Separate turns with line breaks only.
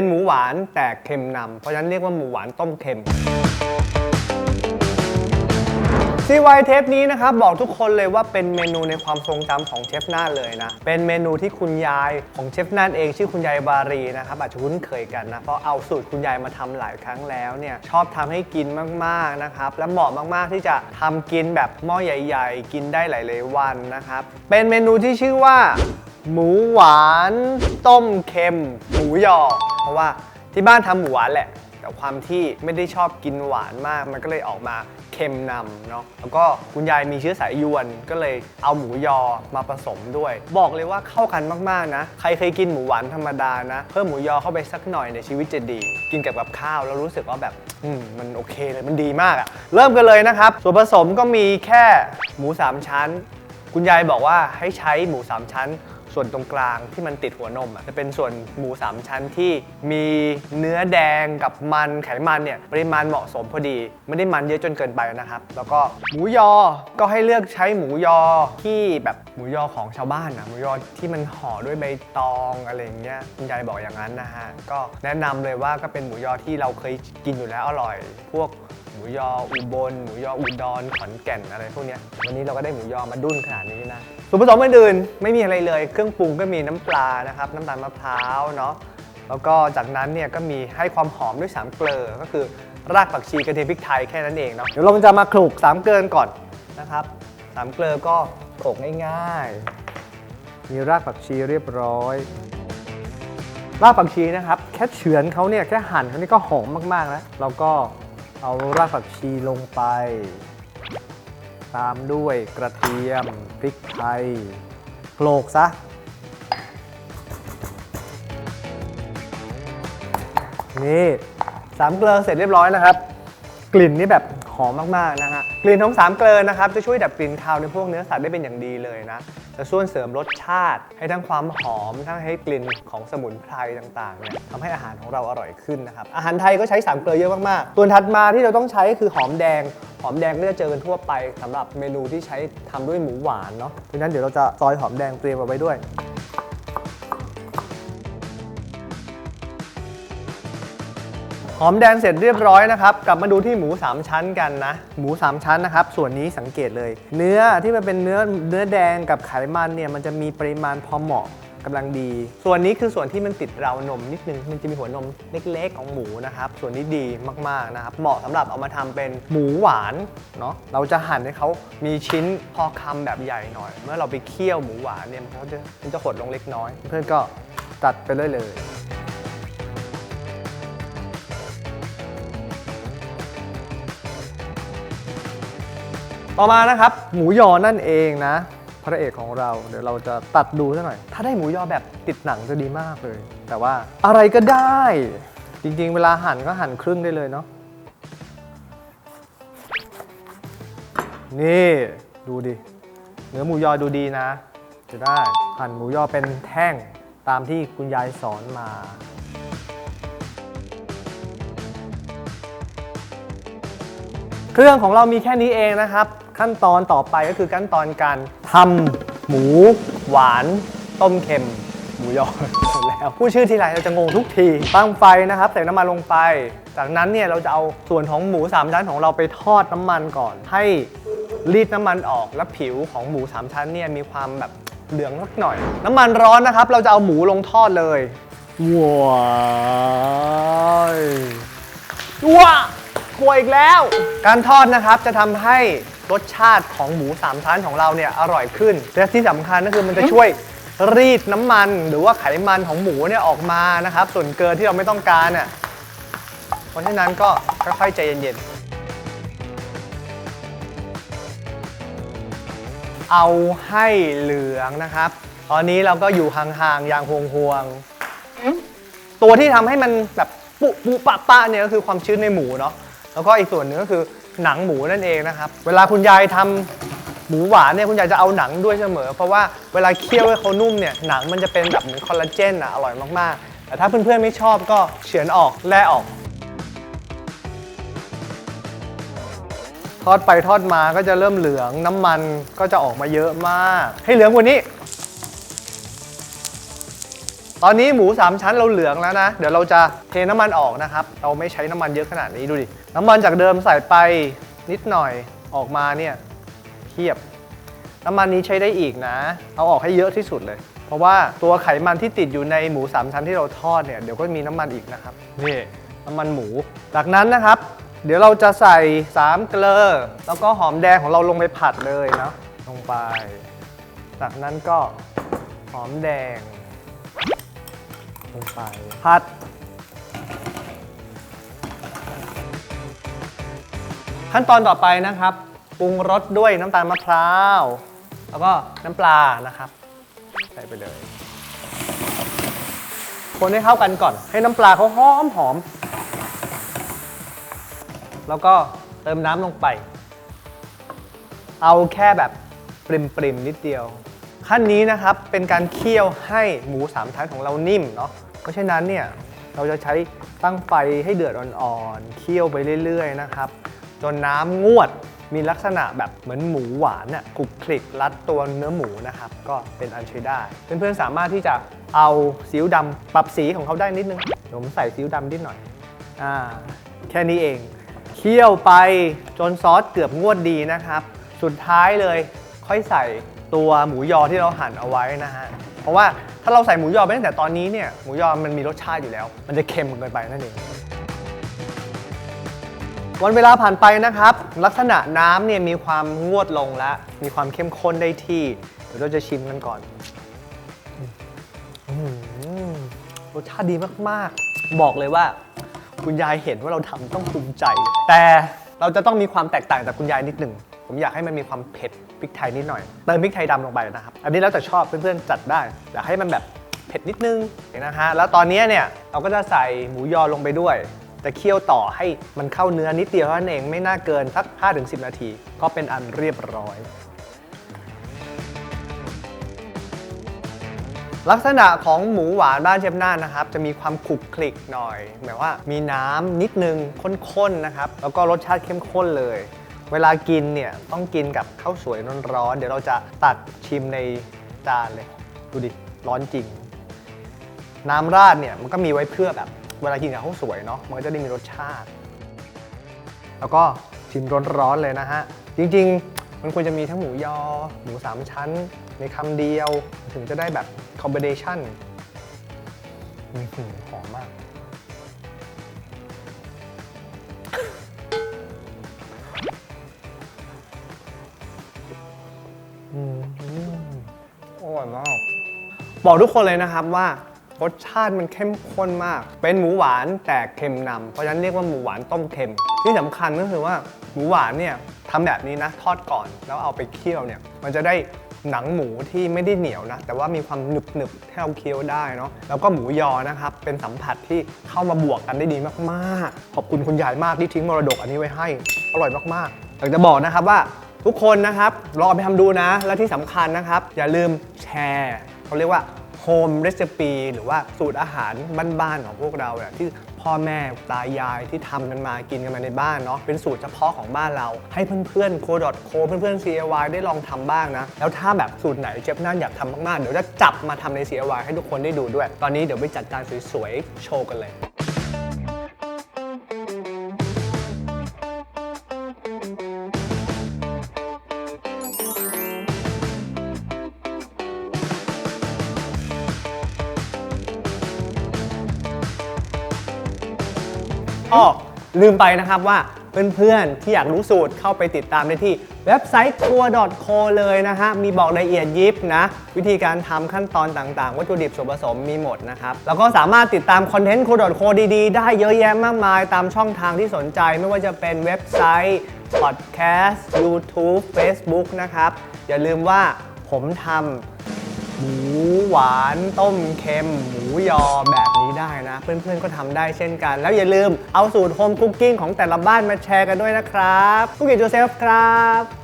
เป็นหมูหวานแต่เค็มนำเพราะฉะนั้นเรียกว่าหมูหวานต้มเค็มซีวายเทปนี้นะครับบอกทุกคนเลยว่าเป็นเมนูในความทรงจำของเชฟน่านเลยนะ เป็นเมนูที่คุณยายของเชฟน่านเองชื่อคุณยายบารีนะครับอาจจะคุ้นเคยกันนะเพราะเอาสูตรคุณยายมาทำหลายครั้งแล้วเนี่ยชอบทำให้กินมากๆนะครับและเหมาะมากๆที่จะทำกินแบบหม้อใหญ่ ๆ กินได้หลายๆวันนะครับเป็นเมนูที่ชื่อว่า หมูหวาน ต้มเค็ม หมูยอ ราะว่าที่บ้านทำหมูหวานแหละ แต่ความที่ไม่ได้ชอบกินหวานมาก มันก็เลยออกมาเค็มนำเนาะแล้วก็คุณยายมีเชื้อสายยวน ก็เลยเอาหมูยอมาผสมด้วย บอกเลยว่าเข้ากันมากๆนะ ใครเคยกินหมูหวานธรรมดานะ เพิ่มหมูยอเข้าไปสักหน่อยในชีวิตจะดี กินกับกับข้าวแล้วรู้สึกว่าแบบอืมมันโอเคเลยมันดีมากอะเริ่มกันเลยนะครับ ส่วนผสมก็มีแค่หมูสามชั้น คุณยายบอกว่าให้ใช้หมูสามชั้น ส่วนตรงกลางที่มันติดหัวนมอะจะเป็นส่วนหมูสามชั้นที่มีเนื้อแดงกับมันไขมันเนี่ยปริมาณเหมาะสมพอดี ไม่ได้มันเยอะจนเกินไปนะครับ แล้วก็หมูยอก็ให้เลือกใช้หมูยอที่แบบหมูยอของชาวบ้านนะหมูยอที่มันห่อด้วยใบตองอะไรอย่างเงี้ยคุณยายบอกอย่างนั้นนะฮะก็แนะนำเลยว่าก็เป็นหมูยอที่เราเคยกินอยู่แล้วอร่อย พวก หมูยออุบลหมูยออุดรขอนแก่นอะไรพวกเนี้ยวันนี้เราก็ได้หมูยอมาดุ้นขนาดนี้นะส่วนผสมอื่นๆไม่มีอะไรเลย เครื่องปรุงก็มีน้ำปลานะครับ น้ำตาลมะพร้าวเนาะแล้วก็จากนั้นเนี่ยก็มีให้ความหอมด้วยสามเกลอก็คือรากผักชีกระเทียมพริกไทยแค่นั้นเองเนาะเดี๋ยวเราจะมาคลุกสามเกลอก่อนนะครับสามเกลอก็โขลกง่ายๆ มีรากผักชีเรียบร้อย รากผักชีนะครับ แค่เฉือนเขาเนี่ยแค่หั่นเขานี่ก็หอมมากๆแล้วเราก็ เอารากผักชีลงไป ตามด้วยกระเทียมพริกไทยโขลกซะ นี่สามเกลือเสร็จเรียบร้อยนะครับ กลิ่นนี่แบบหอมมากๆนะฮะกลิ่นของสามเกลือนะครับจะช่วยดับกลิ่นคาวในพวกเนื้อสัตว์ได้เป็นอย่างดีเลยนะ จะช่วยเสริมรสชาติ ให้ทั้งความหอม ทั้งให้กลิ่นของสมุนไพรต่างๆเนี่ยทำให้อาหารของเราอร่อยขึ้นนะครับ อาหารไทยก็ใช้สามเกลือเยอะมากๆ ตัวถัดมาที่เราต้องใช้คือหอมแดง หอมแดงก็จะเจอกันทั่วไปสำหรับเมนูที่ใช้ทำด้วยหมูหวานเนาะดังนั้นเดี๋ยวเราจะซอยหอมแดงเตรียมเอาไว้ด้วย หอมแดงเสร็จเรียบร้อยนะครับ กลับมาดูที่หมู 3 ชั้นกันนะ หมู 3 ชั้นนะครับ ส่วนนี้สังเกตเลย เนื้อที่มันเป็นเนื้อเนื้อแดงกับไขมันเนี่ยมันจะมีปริมาณพอเหมาะกำลังดี ส่วนนี้คือส่วนที่มันติดราวนมนิดนึง มันจะมีหัวนมเล็กๆของหมูนะครับ ส่วนนี้ดีมากๆนะครับ เหมาะสำหรับเอามาทำเป็นหมูหวานเนาะ เราจะหั่นให้เขามีชิ้นพอคำแบบใหญ่หน่อย เมื่อเราไปเคี่ยวหมูหวานเนี่ยมันก็จะมันจะหดลงเล็กน้อย เพื่อนก็ตัดไปเลยเลย ต่อมานะครับ หมูยอนั่นเองนะ พระเอกของเราเดี๋ยวเราจะตัดดูซะหน่อย ถ้าได้หมูยอแบบติดหนังจะดีมากเลย แต่ว่าอะไรก็ได้ จริงๆ เวลาหั่นก็หั่นครึ่งได้เลยเนาะนี่ดูดิ เนื้อหมูยอดูดีนะ จะได้หั่นหมูยอเป็นแท่งตามที่คุณยายสอนมาเครื่องของเรามีแค่นี้เองนะครับ ขั้นตอนต่อไปก็คือขั้นตอนการทำหมู หวาน ต้มเค็ม หมูยอหมดแล้วผู้ชื่อทีไรเราจะงงทุกทีตั้งไฟนะครับใส่น้ำมันลงไป จากนั้นเนี่ยเราจะเอาส่วนของหมูสามชั้นของเราไปทอดน้ำมันก่อน ให้รีดน้ำมันออกและผิวของหมูสามชั้นเนี่ยมีความแบบเหลืองสักหน่อย น้ำมันร้อนนะครับ เราจะเอาหมูลงทอดเลยว้ายว้า กลัวอีกแล้ว การทอดนะครับจะทำให้รสชาติของหมูสามชั้นของเราเนี่ยอร่อยขึ้นและที่สำคัญก็คือมันจะช่วยรีดน้ำมันหรือว่าไขมันของหมูเนี่ยออกมานะครับ ส่วนเกินที่เราไม่ต้องการเนี่ยเพราะฉะนั้นก็ค่อยๆใจเย็นๆ เอาให้เหลืองนะครับ ตอนนี้เราก็อยู่ห่างๆ อย่างห่วงๆ ตัวที่ทำให้มันแบบปุปุปะปะเนี่ยก็คือความชื้นในหมูเนาะ แล้วก็อีกส่วนหนึ่งก็คือหนังหมูนั่นเองนะครับ เวลาคุณยายทำหมูหวานเนี่ยคุณยายจะเอาหนังด้วยเสมอ เพราะว่าเวลาเคี่ยวให้เขานุ่มเนี่ยหนังมันจะเป็นแบบเหมือนคอลลาเจนอะอร่อยมากๆ แต่ถ้าเพื่อนๆไม่ชอบก็เฉือนออกแล่ออก ทอดไปทอดมาก็จะเริ่มเหลืองน้ำมันก็จะออกมาเยอะมาก ให้เหลืองกว่านี้ ตอนนี้หมู 3 ชั้นเราเหลืองแล้วนะ เดี๋ยวเราจะเทน้ำมันออกนะครับ เราไม่ใช้น้ำมันเยอะขนาดนี้ดูดิ น้ำมันจากเดิมใส่ไปนิดหน่อยออกมาเนี่ยเทียบ น้ำมันนี้ใช้ได้อีกนะ เอาออกให้เยอะที่สุดเลย เพราะว่าตัวไขมันที่ติดอยู่ในหมู 3 ชั้นที่เราทอดเนี่ยเดี๋ยวก็มีน้ำมันอีกนะครับนี่น้ำมันหมู จากนั้นนะครับ เดี๋ยวเราจะใส่3เกลือแล้วก็หอมแดงของเราลงไปผัดเลยเนาะลงไป จากนั้นก็หอมแดง ลงไปผัด ขั้นตอนต่อไปนะครับปรุงรสด้วยน้ำตาลมะพร้าว แล้วก็น้ำปลานะครับ ใส่ไปเลย คนให้เข้ากันก่อน ให้น้ำปลาเขาหอมหอม แล้วก็เติมน้ำลงไป เอาแค่แบบปริมๆนิดเดียว ขั้นนี้นะครับเป็นการเคี่ยวให้หมูสามชั้นของเรานิ่มเนาะเพราะฉะนั้นเนี่ยเราจะใช้ตั้งไฟให้เดือดอ่อนๆเคี่ยวไปเรื่อยๆนะครับจนน้ำงวดมีลักษณะแบบเหมือนหมูหวานน่ะคลุกคลิกรัดตัวเนื้อหมูนะครับ ก็เป็นอันใช้ได้ เพื่อนๆสามารถที่จะเอาซีอิ๊วดำปรับสีของเขาได้นิดนึงผมใส่ซีอิ๊วดำนิดหน่อยอ่าแค่นี้เอง เคี่ยวไปจนซอสเกือบงวดดีนะครับ สุดท้ายเลยค่อยใส่ ตัวหมูยอที่เราหั่นเอาไว้นะฮะ เพราะว่าถ้าเราใส่หมูยอไปตั้งแต่ตอนนี้เนี่ยหมูยอมันมีรสชาติอยู่แล้ว มันจะเค็มเกินไปนั่นเอง วันเวลาผ่านไปนะครับ ลักษณะน้ำเนี่ยมีความงวดลงแล้วมีความเข้มข้นได้ที่เดี๋ยวเราจะชิมกันก่อนอรสชาติดีมากๆ บอกเลยว่า คุณยายเห็นว่าเราทำต้องภูมิใจ แต่เราจะต้องมีความแตกต่างจากคุณยายนิดหนึ่ง ผมอยากให้มันมีความเผ็ด พริกไทยนิดหน่อยเติมพริกไทยดำลงไปนะครับ อันนี้แล้วแต่ชอบเพื่อนๆจัดได้อยากให้มันแบบเผ็ดนิดนึงนะฮะแล้วตอนนี้เนี่ยเราก็จะใส่หมูยอลงไปด้วยจะเคี่ยวต่อให้มันเข้าเนื้อนิดเดียวเท่านั้นเองไม่น่าเกินสัก 5-10 นาที ก็เป็นอันเรียบร้อย ลักษณะของหมูหวานบ้านเชฟน่านนะครับ จะมีความขลุกคลิกหน่อยหมายว่ามีน้ำนิดนึงข้นๆนะครับ แล้วก็รสชาติเข้มข้นเลย เวลากินเนี่ยต้องกินกับข้าวสวยร้อนๆเดี๋ยวเราจะตัดชิมในจานเลย ดูดิ ร้อนจริง น้ำราดเนี่ยมันก็มีไว้เพื่อแบบ เวลากินกับข้าวสวยเนาะมันก็จะได้มีรสชาติ แล้วก็ชิมร้อนๆเลยนะฮะ จริงๆ มันควรจะมีทั้งหมูยอ หมูสามชั้น ในคำเดียว ถึงจะได้แบบคอมบิเนชันหอมมาก อร่อยมากบอกทุกคนเลยนะครับว่ารสชาติมันเข้มข้นมาก เป็นหมูหวานแต่เค็มนำเพราะฉะนั้นเรียกว่าหมูหวานต้มเค็ม ที่สำคัญก็คือว่าหมูหวานเนี่ยทำแบบนี้นะทอดก่อนแล้วเอาไปเคี่ยวเนี่ยมันจะได้หนังหมูที่ไม่ได้เหนียวนะ แต่ว่ามีความหนึบหนึบๆให้เราเคี้ยวได้เนาะแล้วก็หมูยอนะครับ เป็นสัมผัสที่เข้ามาบวกกันได้ดีมากๆ ขอบคุณคุณยายมากที่ทิ้งมรดกอันนี้ไว้ให้ อร่อยมากๆอยากจะบอกนะครับว่า ทุกคนนะครับลองไปทำดูนะ และที่สำคัญนะครับ อย่าลืมแชร์เขาเรียกว่าโฮมเรซิปีหรือว่าสูตรอาหารบ้านๆของพวกเราเนี่ยที่พ่อแม่ตายายที่ทำกันมากินกันมาในบ้านเนาะเป็นสูตรเฉพาะของบ้านเรา ให้เพื่อนๆโคดอทโคเพื่อนๆ CLY ได้ลองทำบ้างนะ แล้วถ้าแบบสูตรไหนเจฟน่านอยากทำมากๆ เดี๋ยวจะจับมาทำใน CLY ให้ทุกคนได้ดูด้วย ตอนนี้เดี๋ยวไปจัดการสวยๆ โชว์กันเลย อ้อลืมไปนะครับว่าเพื่อนๆที่อยากรู้สูตรเข้าไปติดตามได้ที่เว็บไซต์ครัว .co เลยนะฮะ มีบอกรายละเอียดยิบนะ วิธีการทำขั้นตอนต่างๆ วัตถุดิบส่วนผสมมีหมดนะครับ แล้วก็สามารถติดตามคอนเทนต์ครัว .co ดีๆ ได้เยอะแยะมากมายตามช่องทางที่สนใจไม่ว่าจะเป็นเว็บไซต์พอดแคสต์ YouTube Facebook นะครับ อย่าลืมว่าผมทำ หมูหวานต้มเค็ม หมูยอแบบนี้ได้นะ เพื่อนๆก็ทำได้เช่นกัน แล้วอย่าลืมเอาสูตรโฮมคุกกิ้งของแต่ละบ้านมาแชร์กันด้วยนะครับคุกกิ้งจูเซฟครับ